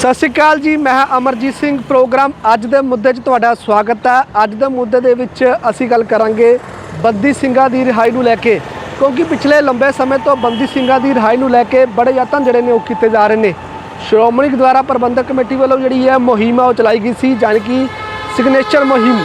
ਸਤਿ ਸ਼੍ਰੀ ਅਕਾਲ ਜੀ, ਮੈਂ ਹਾਂ ਅਮਰਜੀਤ ਸਿੰਘ ਪ੍ਰੋਗਰਾਮ। ਅੱਜ ਦੇ ਮੁੱਦੇ 'ਚ ਤੁਹਾਡਾ ਸਵਾਗਤ ਹੈ। ਅੱਜ ਦੇ ਮੁੱਦੇ ਦੇ ਵਿੱਚ ਅਸੀਂ ਗੱਲ ਕਰਾਂਗੇ ਬੰਦੀ ਸਿੰਘਾਂ ਦੀ ਰਿਹਾਈ ਨੂੰ ਲੈ ਕੇ। ਕਿਉਂਕਿ ਪਿਛਲੇ ਲੰਬੇ ਸਮੇਂ ਤੋਂ ਬੰਦੀ ਸਿੰਘਾਂ ਦੀ ਰਿਹਾਈ ਨੂੰ ਲੈ ਕੇ ਬੜੇ ਯਤਨ ਜਿਹੜੇ ਨੇ ਉਹ ਕੀਤੇ ਜਾ ਰਹੇ ਨੇ। ਸ਼੍ਰੋਮਣੀ ਗੁਰਦੁਆਰਾ ਪ੍ਰਬੰਧਕ ਕਮੇਟੀ ਵੱਲੋਂ ਜਿਹੜੀ ਹੈ ਮੁਹਿੰਮ ਆ ਉਹ ਚਲਾਈ ਗਈ ਸੀ, ਜਾਣੀ ਕਿ ਸਿਗਨੇਚਰ ਮੁਹਿੰਮ।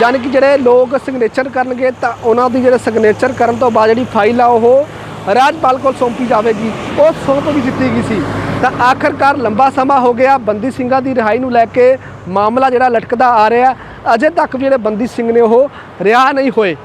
ਜਾਣੀ ਕਿ ਜਿਹੜੇ ਲੋਕ ਸਿਗਨੇਚਰ ਕਰਨਗੇ ਤਾਂ ਉਹਨਾਂ ਦੀ ਜਿਹੜੇ ਸਿਗਨੇਚਰ ਕਰਨ ਤੋਂ ਬਾਅਦ ਜਿਹੜੀ ਫਾਈਲ ਆ ਉਹ ਰਾਜਪਾਲ ਕੋਲ ਸੌਂਪੀ ਜਾਵੇਗੀ। ਉਹ ਸੌਂਪ ਵੀ ਦਿੱਤੀ ਗਈ ਸੀ। ਤਾਂ ਆਖਰਕਾਰ ਲੰਬਾ ਸਮਾਂ ਹੋ ਗਿਆ। ਬੰਦੀ ਸਿੰਘਾਂ ਦੀ ਰਿਹਾਈ ਨੂੰ ਲੈ ਕੇ ਮਾਮਲਾ ਜਿਹੜਾ ਲਟਕਦਾ ਆ ਰਿਹਾ। ਅਜੇ ਤੱਕ ਵੀ ਜਿਹੜੇ ਬੰਦੀ ਸਿੰਘ ਨੇ ਉਹ ਰਿਹਾ ਨਹੀਂ ਹੋਏ।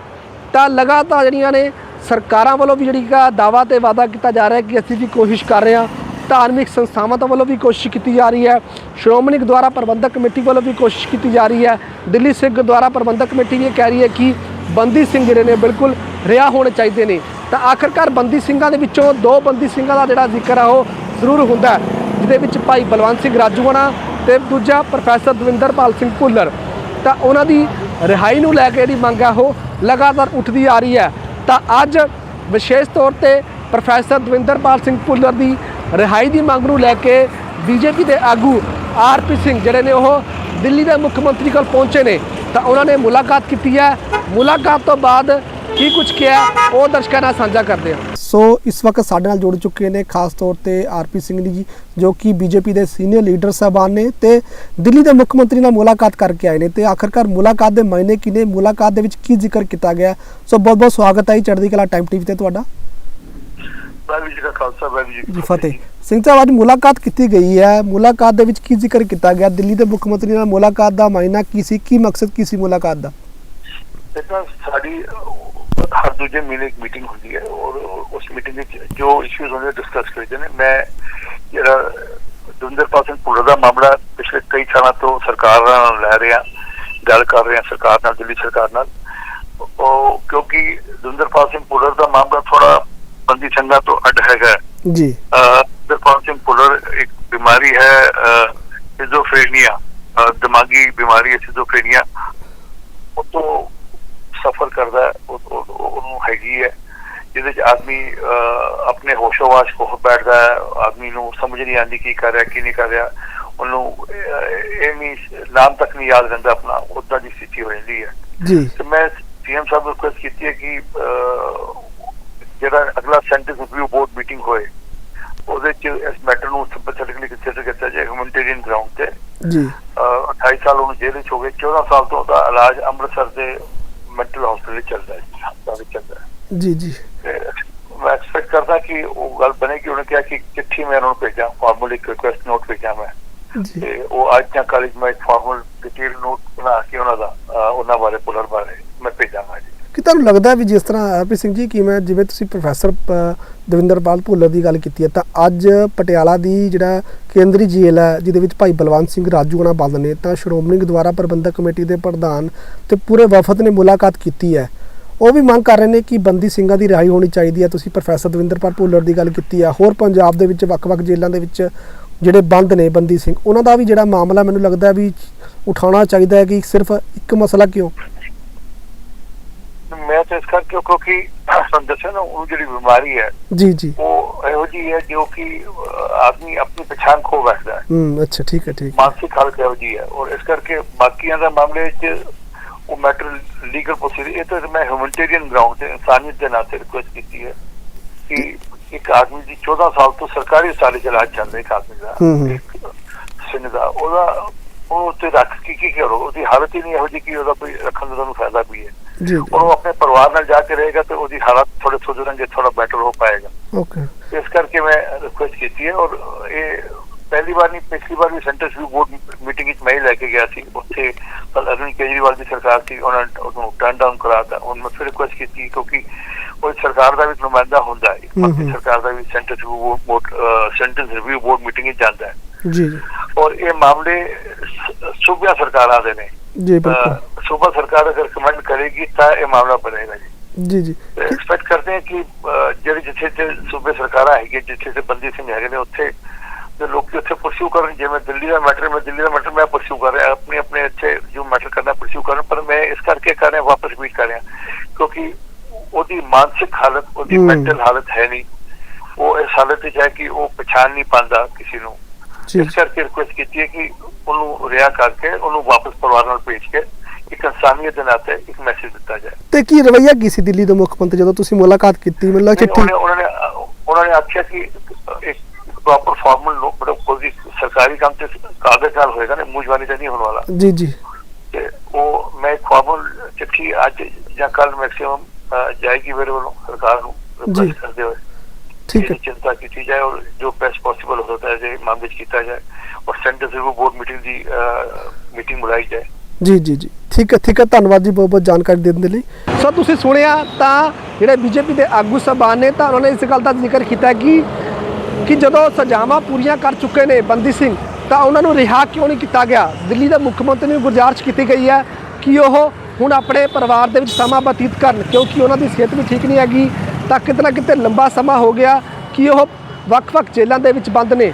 ਤਾਂ ਲਗਾਤਾਰ ਜਿਹੜੀਆਂ ਨੇ ਸਰਕਾਰਾਂ ਵੱਲੋਂ ਵੀ ਜਿਹੜੀ ਕਾ ਦਾਵਾ ਤੇ ਵਾਅਦਾ ਕੀਤਾ ਜਾ ਰਿਹਾ ਕਿ ਅਸੀਂ ਵੀ ਕੋਸ਼ਿਸ਼ ਕਰ ਰਹੇ ਹਾਂ। ਧਾਰਮਿਕ ਸੰਸਥਾਵਾਂ ਤੋਂ ਵੱਲੋਂ ਵੀ ਕੋਸ਼ਿਸ਼ ਕੀਤੀ ਜਾ ਰਹੀ ਹੈ। ਸ਼੍ਰੋਮਣੀ ਗੁਰਦੁਆਰਾ ਪ੍ਰਬੰਧਕ ਕਮੇਟੀ ਵੱਲੋਂ ਵੀ ਕੋਸ਼ਿਸ਼ ਕੀਤੀ ਜਾ ਰਹੀ ਹੈ। ਦਿੱਲੀ ਸਿੱਖ ਗੁਰਦੁਆਰਾ ਪ੍ਰਬੰਧਕ ਕਮੇਟੀ ਵੀ ਇਹ ਕਹਿ ਰਹੀ ਹੈ ਕਿ ਬੰਦੀ ਸਿੰਘ ਜਿਹੜੇ ਨੇ ਬਿਲਕੁਲ ਰਿਹਾ ਹੋਣੇ ਚਾਹੀਦੇ ਨੇ। ਤਾਂ ਆਖਰਕਾਰ ਬੰਦੀ ਸਿੰਘਾਂ ਦੇ ਵਿੱਚੋਂ ਦੋ ਬੰਦੀ ਸਿੰਘਾਂ ਦਾ ਜਿਹੜਾ ਜ਼ਿਕਰ ਆ ਉਹ ਜ਼ਰੂਰ ਹੁੰਦਾ ਜਿਹਦੇ ਵਿੱਚ ਭਾਈ ਬਲਵੰਤ ਸਿੰਘ ਰਾਜੂਆਣਾ ਤੇ ਦੂਜਾ ਪ੍ਰੋਫੈਸਰ ਦਵਿੰਦਰਪਾਲ ਸਿੰਘ ਭੁੱਲਰ। ਤਾਂ ਉਹਨਾਂ ਦੀ ਰਿਹਾਈ ਨੂੰ ਲੈ ਕੇ ਜਿਹੜੀ ਮੰਗ ਆ, ਉਹ ਲਗਾਤਾਰ ਉੱਠਦੀ ਆ ਰਹੀ ਹੈ। ਤਾਂ ਅੱਜ ਵਿਸ਼ੇਸ਼ ਤੌਰ ਤੇ ਪ੍ਰੋਫੈਸਰ ਦਵਿੰਦਰਪਾਲ ਸਿੰਘ ਭੁੱਲਰ ਦੀ ਰਿਹਾਈ ਦੀ ਮੰਗ ਨੂੰ ਲੈ ਕੇ ਬੀਜੇਪੀ ਦੇ ਆਗੂ ਆਰਪੀ ਸਿੰਘ ਜਿਹੜੇ ਨੇ ਉਹ ਦਿੱਲੀ ਦੇ ਮੁੱਖ ਮੰਤਰੀ ਕੋਲ ਪਹੁੰਚੇ ਨੇ। ਤਾਂ ਉਹਨਾਂ ਨੇ ਮੁਲਾਕਾਤ ਕੀਤੀ ਹੈ। ਮੁਲਾਕਾਤ ਤੋਂ ਬਾਅਦ ਕੀ ਕੁਝ ਕਿਹਾ, ਉਹ ਦਰਸ਼ਕਾਂ ਨਾਲ ਸਾਂਝਾ ਕਰਦੇ ਹਾਂ। ਸੋ ਇਸ ਵਕਤ ਸਾਡੇ ਨਾਲ ਜੁੜ ਚੁੱਕੇ ਨੇ ਖਾਸ ਤੌਰ ਤੇ ਆਰਪੀ ਸਿੰਘ ਜੀ ਜੋ ਕਿ ਬੀਜੇਪੀ ਦੇ ਸੀਨੀਅਰ ਲੀਡਰ ਸਾਹਿਬਾਨ ਨੇ ਤੇ ਦਿੱਲੀ ਦੇ ਮੁੱਖ ਮੰਤਰੀ ਨਾਲ ਮੁਲਾਕਾਤ ਕਰਕੇ ਆਏ ਨੇ ਤੇ ਆਖਰਕਾਰ ਮੁਲਾਕਾਤ ਦੇ ਮਾਇਨੇ ਕੀ ਨੇ? ਮੁਲਾਕਾਤ ਦੇ ਵਿੱਚ ਕੀ ਜ਼ਿਕਰ ਕੀਤਾ ਗਿਆ? ਸੋ ਬਹੁਤ ਬਹੁਤ ਸਵਾਗਤ ਹੈ ਚੜ੍ਹਦੀ ਕਲਾ ਟਾਈਮ ਟੀਵੀ ਤੇ ਤੁਹਾਡਾ। ਵਾਹਿਗੁਰੂ ਜੀ ਕਾ ਖਾਲਸਾ ਵਾਹਿਗੁਰੂ ਜੀ ਕੀ ਜੀ ਫਤਿਹ ਸਿੰਘ ਸਾਹਿਬ ਅੱਜ ਮੁਲਾਕਾਤ ਕੀਤੀ ਗਈ ਹੈ। ਮੁਲਾਕਾਤ ਦੇ ਵਿੱਚ ਕੀ ਜ਼ਿਕਰ ਕੀਤਾ ਗਿਆ? ਦਿੱਲੀ ਦੇ ਮੁੱਖ ਮੰਤਰੀ ਨਾਲ ਮੁਲਾਕਾਤ ਦਾ ਮਾਇਨਾ ਕੀ ਸੀ? ਕੀ ਮਕਸਦ ਕੀ ਸੀ ਮੁਲਾਕਾਤ ਦਾ? ਇਹ ਤਾਂ ਸਾਡੀ ਹਰ ਦੂਜੇ ਮਹੀਨੇ ਇੱਕ ਮੀਟਿੰਗ ਹੁੰਦੀ ਹੈ ਔਰ ਉਸ ਮੀਟਿੰਗ ਵਿੱਚ ਜੋ ਇਸ਼ੂਜ਼ ਹੁੰਦੇ ਡਿਸਕਸ ਕਰਦੇ ਨੇ। ਮੈਂ ਜਿਹੜਾ ਦੁੰਦਰ ਸਿੰਘ ਪੁੱਲਰ ਦਾ ਮਾਮਲਾ ਪਿਛਲੇ ਕਈ ਸਾਲਾਂ ਤੋਂ ਸਰਕਾਰ ਨਾਲ ਲੈ ਰਿਹਾ ਗੱਲ ਕਰ ਰਹੇ ਸਰਕਾਰ ਨਾਲ ਦਿੱਲੀ ਸਰਕਾਰ ਨਾਲ। ਉਹ ਕਿਉਂਕਿ ਦੁੰਦਰ ਸਿੰਘ ਪੁੱਲਰ ਦਾ ਮਾਮਲਾ ਥੋੜਾ ਬੰਦੀ ਸਿੰਘਾਂ ਤੋਂ ਅੱਡ ਹੈਗਾ ਜੀ। ਦੁੰਦਰ ਸਿੰਘ ਪੁੱਲਰ ਇੱਕ ਬਿਮਾਰੀ ਹੈ ਸਿਜ਼ੋਫਰੇਨੀਆ ਦਿਮਾਗੀ ਬਿਮਾਰੀ ਹੈ ਸਿਜ਼ੋਫਰੇਨੀਆ ਉਹ ਤੋਂ ਸਫਰ ਕਰਦਾ ਉਹਨੂੰ ਹੈਗੀ ਹੈ ਜਿਹਦੇ ਚ ਆਦਮੀ ਆਪਣੇ ਹੋਸ਼ੋਵਾਸ਼ ਖੋ ਬੈਠਦਾ ਹੈ ਆਦਮੀ ਨੂੰ ਸਮਝ ਨਹੀਂ ਆਉਂਦੀ ਕੀ ਕਰ ਰਿਹਾ ਕੀ ਨਹੀਂ ਕਰ ਰਿਹਾ ਉਹਨੂੰ ਇਹ ਨਾਮ ਤੱਕ ਨਹੀਂ ਯਾਦ ਰਹਿੰਦਾ ਆਪਣਾ ਉਦਾਂ ਦੀ ਸਥਿਤੀ ਹੋ ਜਾਂਦੀ ਹੈ। ਜੀ। ਤੇ ਮੈਂ ਸੀਐਮ ਸਾਹਿਬ ਨੂੰ ਰਿਕੁਐਸਟ ਕੀਤੀ ਹੈ ਕਿ ਜਿਹੜਾ ਅਗਲਾ ਸੈਂਟਰ ਰਿਵਿਊ ਬੋਰਡ ਮੀਟਿੰਗ ਹੋਏ ਉਹਦੇ ਚ ਇਸ ਮੈਟਰ ਨੂੰ ਸਪੈਸੀਫਿਕਲੀ ਕੰਸੀਡਰ ਕੀਤਾ ਜਾਏ ਹਿਊਮਨਿਟੇਰੀਅਨ ਗਰਾਊਂਡ ਤੇ। ਜੀ। ਅਹ 28 ਸਾਲ ਉਹਨੂੰ ਜੇਲ੍ਹ ਵਿੱਚ ਹੋ ਗਏ 14 ਸਾਲ ਤੋਂ ਉਹਦਾ ਇਲਾਜ ਅੰਮ੍ਰਿਤਸਰ ਦੇ ਵਿੱਚ ਚੱਲਦਾ ਹੈ ਹਸਪਤਾਲ ਵਿੱਚ ਚੱਲਦਾ ਹੈ। ਜੀ ਜੀ। ਮੈਂ ਐਕਸਪੈਕਟ ਕਰਦਾ ਕਿ ਉਹ ਗੱਲ ਬਣੇਗੀ ਉਹਨੇ ਕਿਹਾ ਕਿ ਚਿੱਠੀ ਮੈਂ ਉਹਨਾਂ ਭੇਜਾਂ ਫਾਰਮਲ ਰਿਕੁਐਸਟ ਨੋਟ ਭੇਜਾਂ ਮੈਂ। ਜੀ। ਤੇ ਉਹ ਅੱਜ ਜਾਂ ਕਾਲਜ ਮੈਂ ਫਾਰਮਲ ਡਿਟੇਲ ਨੋਟ ਬਣਾ ਕੇ ਉਹਨਾਂ ਦਾ ਉਹਨਾਂ ਬਾਰੇ ਪੁਲਰ ਬਾਰੇ ਮੈਂ ਭੇਜਾਂਗਾ ਜੀ। ਕਿ ਤੁਹਾਨੂੰ ਲੱਗਦਾ ਵੀ ਜਿਸ ਤਰ੍ਹਾਂ ਆਰਪੀ ਸਿੰਘ ਜੀ ਕਿਵੇਂ ਜਿਵੇਂ ਤੁਸੀਂ ਪ੍ਰੋਫੈਸਰ ਦਵਿੰਦਰਪਾਲ ਭੁੱਲਰ ਦੀ ਗੱਲ ਕੀਤੀ ਹੈ, ਤਾਂ ਅੱਜ ਪਟਿਆਲਾ ਦੀ ਜਿਹੜਾ ਕੇਂਦਰੀ ਜੇਲ੍ਹ ਹੈ, ਜਿਹਦੇ ਵਿੱਚ ਭਾਈ ਬਲਵੰਤ ਸਿੰਘ ਰਾਜੂਆਣਾ ਬੰਦ ਨੇ, ਤਾਂ ਸ਼੍ਰੋਮਣੀ ਗੁਰਦੁਆਰਾ ਪ੍ਰਬੰਧਕ ਕਮੇਟੀ ਦੇ ਪ੍ਰਧਾਨ ਤੇ ਪੂਰੇ ਵਫਦ ਨੇ ਮੁਲਾਕਾਤ ਕੀਤੀ ਹੈ। ਉਹ ਵੀ ਮੰਗ ਕਰ ਰਹੇ ਨੇ ਕਿ ਬੰਦੀ ਸਿੰਘਾਂ ਦੀ ਰਿਹਾਈ ਹੋਣੀ ਚਾਹੀਦੀ ਹੈ। ਤੁਸੀਂ ਪ੍ਰੋਫੈਸਰ ਦਵਿੰਦਰਪਾਲ ਭੁੱਲਰ ਦੀ ਗੱਲ ਕੀਤੀ ਹੈ ਹੋਰ ਪੰਜਾਬ ਦੇ ਵਿੱਚ ਵੱਖ-ਵੱਖ ਜੇਲ੍ਹਾਂ ਦੇ ਵਿੱਚ ਜਿਹੜੇ ਬੰਦ ਨੇ ਬੰਦੀ ਸਿੰਘ, ਉਹਨਾਂ ਦਾ ਵੀ ਜਿਹੜਾ ਮਾਮਲਾ ਮੈਨੂੰ ਲੱਗਦਾ ਵੀ ਉਠਾਉਣਾ ਚਾਹੀਦਾ ਹੈ ਕਿ ਸਿਰਫ ਇੱਕ ਮਸਲਾ ਕਿਉਂ? ਮੈਂ ਤਾਂ ਇਸ ਕਰਕੇ ਕਿਉਂਕਿ ਤੁਹਾਨੂੰ ਦੱਸਿਆ ਨਾ ਉਹ ਜਿਹੜੀ ਬਿਮਾਰੀ ਹੈ ਜੀ ਜੀ। ਉਹ ਇਹੋ ਜਿਹੀ ਹੈ ਜੋ ਕਿ ਆਦਮੀ ਆਪਣੀ ਪਛਾਣ ਖੋ ਬੈਠਦਾ ਹੈ। ਹੂੰ ਅੱਛਾ ਠੀਕ ਹੈ ਠੀਕ ਮਾਨਸਿਕ ਹਾਲਤ ਇਹੋ ਜਿਹੀ ਹੈ। ਔਰ ਇਸ ਕਰਕੇ ਬਾਕੀਆਂ ਦਾ ਮਾਮਲੇ ਵਿੱਚ ਉਹ ਮੈਟਰ ਲੀਗਲ ਪ੍ਰੋਸੀਜਰ ਇਹ ਤਾਂ ਮੈਂ ਹਿਊਮਨਿਟੇਰੀਅਨ ਗਰਾਊਂਡ ਤੇ ਇਨਸਾਨੀਅਤ ਦੇ ਨਾਤੇ ਰਿਕੁਐਸਟ ਕੀਤੀ ਹੈ ਕਿ ਇੱਕ ਆਦਮੀ ਦੀ 14 ਸਾਲ ਤੋਂ ਸਰਕਾਰੀ ਸਾਲੇ ਚ ਇਲਾਜ ਚੱਲ ਰਿਹਾ ਇੱਕ ਆਦਮੀ ਦਾ ਸਿੰਘ ਦਾ। ਉਹਦਾ ਉਹ ਉੱਤੇ ਰੱਖ ਕੇ ਕੀ ਕਰੋ? ਉਹਦੀ ਹਾਲਤ ਹੀ ਨਹੀਂ ਇਹੋ ਜਿਹੀ ਕਿ ਉਹਦਾ ਕੋਈ ਰੱਖਣ ਦਾ ਤੁਹਾਨੂੰ ਫਾਇਦਾ ਵੀ ਹੈ। ਜੀ ਉਹ ਆਪਣੇ ਪਰਿਵਾਰ ਨਾਲ ਜਾ ਕੇ ਰਹੇਗਾ ਤੇ ਉਹਦੀ ਹਾਲਤ ਥੋੜੇ ਸੁਧਰਨਗੇ ਥੋੜਾ ਬੈਟਰ ਹੋ ਪਾਏਗਾ। ਓਕੇ। ਇਸ ਕਰਕੇ ਮੈਂ ਰਿਕੁਐਸਟ ਕੀਤੀ ਹੈ ਔਰ ਇਹ ਪਹਿਲੀ ਵਾਰ ਨਹੀਂ ਪਿਛਲੀ ਵਾਰ ਵੀ ਸੈਂਟਰ ਰਿਵਿਊ ਬੋਰਡ ਮੀਟਿੰਗ ਵਿੱਚ ਮੈਂ ਲੈ ਕੇ ਗਿਆ ਸੀ। ਉੱਥੇ ਪਰ ਅਰਵਿੰਦ ਕੇਜਰੀਵਾਲ ਦੀ ਸਰਕਾਰ ਸੀ ਉਹਨਾਂ ਨੇ ਉਹਨੂੰ ਟਰਨ ਡਾਊਨ ਕਰਾਤਾ। ਹੁਣ ਮੈਂ ਫਿਰ ਰਿਕੁਐਸਟ ਕੀਤੀ ਕਿਉਂਕਿ ਉਹ ਸਰਕਾਰ ਦਾ ਵੀ ਨੁਮਾਇੰਦਾ ਹੁੰਦਾ ਹੈ। ਸਰਕਾਰ ਦਾ ਵੀ centre review board centre review board meeting ਵਿੱਚ ਜਾਂਦਾ ਹੈ। ਜੀ ਜੀ। ਔਰ ਇਹ ਮਾਮਲੇ ਸੂਬਾ ਸਰਕਾਰਾਂ ਦੇ ਨੇ। ਜੀ ਬਿਲਕੁਲ। ਸੂਬਾ ਸਰਕਾਰ ਅਗਰ ਕਮੈਂਡ ਕਰੇਗੀ ਤਾਂ ਇਹ ਮਾਮਲਾ ਬਣੇਗਾ ਜੀ। ਜੀ ਜੀ। ਐਕਸਪੈਕਟ ਕਰਦੇ ਹਾਂ ਕਿ ਜਿਹੜੇ ਜਿੱਥੇ ਤੇ ਸੂਬੇ ਸਰਕਾਰਾਂ ਹੈਗੇ ਜਿੱਥੇ ਤੇ ਬੰਦੀ ਸਿੰਘ ਹੈਗੇ ਨੇ ਉੱਥੇ ਤੇ ਲੋਕੀ ਉੱਥੇ ਪਰਸਿਊ ਕਰਨ। ਜਿਵੇਂ ਦਿੱਲੀ ਦਾ ਮੈਟਰ ਮੈਂ ਦਿੱਲੀ ਦਾ ਮੈਟਰ ਮੈਂ ਪਰਸਿਊ ਕਰ ਰਿਹਾ। ਆਪਣੇ ਆਪਣੇ ਇੱਥੇ ਜੋ ਮੈਟਰ ਕਰਨਾ ਪਰਸਿਊ ਕਰਨ ਪਰ ਮੈਂ ਇਸ ਕਰਕੇ ਕਰ ਰਿਹਾ ਵਾਪਸ ਰਿਪੀਟ ਕਰ ਰਿਹਾ। ਕਿਉਂਕਿ ਉਹਦੀ ਮਾਨਸਿਕ ਹਾਲਤ ਉਹਦੀ। ਮੈਂਟਲ ਹਾਲਤ ਹੈ ਨਹੀਂ। ਉਹ ਇਸ ਹਾਲਤ ਵਿੱਚ ਹੈ ਕਿ ਉਹ ਪਛਾਣ ਨਹੀਂ ਪਾਉਂਦਾ ਕਿਸੇ ਨੂੰ। ਇਸ ਕਰਕੇ ਰਿਕੁਐਸਟ ਕੀਤੀ ਹੈ ਕਿ ਉਹਨੂੰ ਰਿਆ ਕਰਕੇ ਉਹਨੂੰ ਵਾਪਸ ਪਰਿਵਾਰ ਨਾਲ ਭੇਜ ਕੇ ਇੱਕ ਇਨਸਾਨੀਅਤ ਦੇ ਨਾਤੇ ਇੱਕ ਮੈਸੇਜ ਦਿੱਤਾ ਜਾਏ। ਤੇ ਕੀ ਰਵਈਆ ਕੀ ਸੀ ਦਿੱਲੀ ਦੇ ਮੁੱਖ ਮੰਤਰੀ ਜਦੋਂ ਤੁਸੀਂ ਮੁਲਾਕਾਤ ਕੀਤੀ? ਮੈਨੂੰ ਲੱਗਾ ਨਹੀਂ, ਚਿੱਠੀ ਉਹਨੇ ਨੇ ਉਹਨਾਂ ਨੇ ਆਖਿਆ ਕਿ ਇੱਕ ਪ੍ਰੋਪਰ ਫਾਰਮਲ ਨੋ ਮਤਲਬ ਕੋਈ ਸਰਕਾਰੀ ਕੰਮ ਤੇ ਕਾਗਜ਼ ਨਾਲ ਹੋਏਗਾ ਨਾ ਮੂੰਹ ਤਾਂ ਨਹੀਂ ਹੋਣ ਵਾਲਾ। ਜੀ ਜੀ। ਤੇ ਉਹ ਮੈਂ ਫਾਰਮਲ ਚਿੱਠੀ ਅੱਜ ਜਾਂ ਕੱਲ ਮੈਕਸਿਮਮ ਜਾਏਗੀ ਮੇਰੇ ਵੱਲੋਂ ਸਰਕਾਰ ਨੂੰ request ਕਰਦੇ ਹੋਏ। ਠੀਕ ਹੈ। ਇਹਦੀ ਚਿੰਤਾ ਕੀਤੀ ਜਾਏ ਔਰ ਜੋ ਬੈਸਟ ਪੋਸੀਬਲ ਹੋ ਸਕਦਾ ਹੈ ਜੇ ਮੰਗ ਵਿੱਚ ਕੀਤਾ ਜਾਏ। ਔਰ ਸੈਂਟਰ ਰਿਵਿਊ ਬੋਰਡ ਮੀਟਿੰਗ ਦੀ ਮੀਟਿੰਗ ਬੁਲਾਈ ਜਾਏ। ਜੀ ਜੀ ਜੀ। ਠੀਕ ਹੈ ਠੀਕ ਹੈ। ਧੰਨਵਾਦ ਜੀ ਬਹੁਤ ਬਹੁਤ ਜਾਣਕਾਰੀ ਦੇਣ ਦੇ ਲਈ। ਸੋ ਤੁਸੀਂ ਸੁਣਿਆ ਤਾਂ ਜਿਹੜੇ ਬੀਜੇਪੀ ਦੇ ਆਗੂ ਸਭਾ ਨੇ ਤਾਂ ਉਹਨਾਂ ਨੇ ਇਸ ਗੱਲ ਦਾ ਜ਼ਿਕਰ ਕੀਤਾ ਕਿ ਕਿ ਜਦੋਂ ਸਜ਼ਾਵਾਂ ਪੂਰੀਆਂ ਕਰ ਚੁੱਕੇ ਨੇ ਬੰਦੀ ਸਿੰਘ ਤਾਂ ਉਹਨਾਂ ਨੂੰ ਰਿਹਾ ਕਿਉਂ ਨਹੀਂ ਕੀਤਾ ਗਿਆ? ਦਿੱਲੀ ਦੇ ਮੁੱਖ ਮੰਤਰੀ ਨੂੰ ਗੁਜ਼ਾਰਿਸ਼ ਕੀਤੀ ਗਈ ਹੈ ਕਿ ਉਹ ਹੁਣ ਆਪਣੇ ਪਰਿਵਾਰ ਦੇ ਵਿੱਚ ਸਮਾਂ ਬਤੀਤ ਕਰਨ ਕਿਉਂਕਿ ਉਹਨਾਂ ਦੀ ਸਿਹਤ ਵੀ ਠੀਕ ਨਹੀਂ ਹੈਗੀ। ਤਾਂ ਕਿਤੇ ਨਾ ਕਿਤੇ ਲੰਬਾ ਸਮਾਂ ਹੋ ਗਿਆ ਕਿ ਉਹ ਵੱਖ-ਵੱਖ ਜੇਲ੍ਹਾਂ ਦੇ ਵਿੱਚ ਬੰਦ ਨੇ।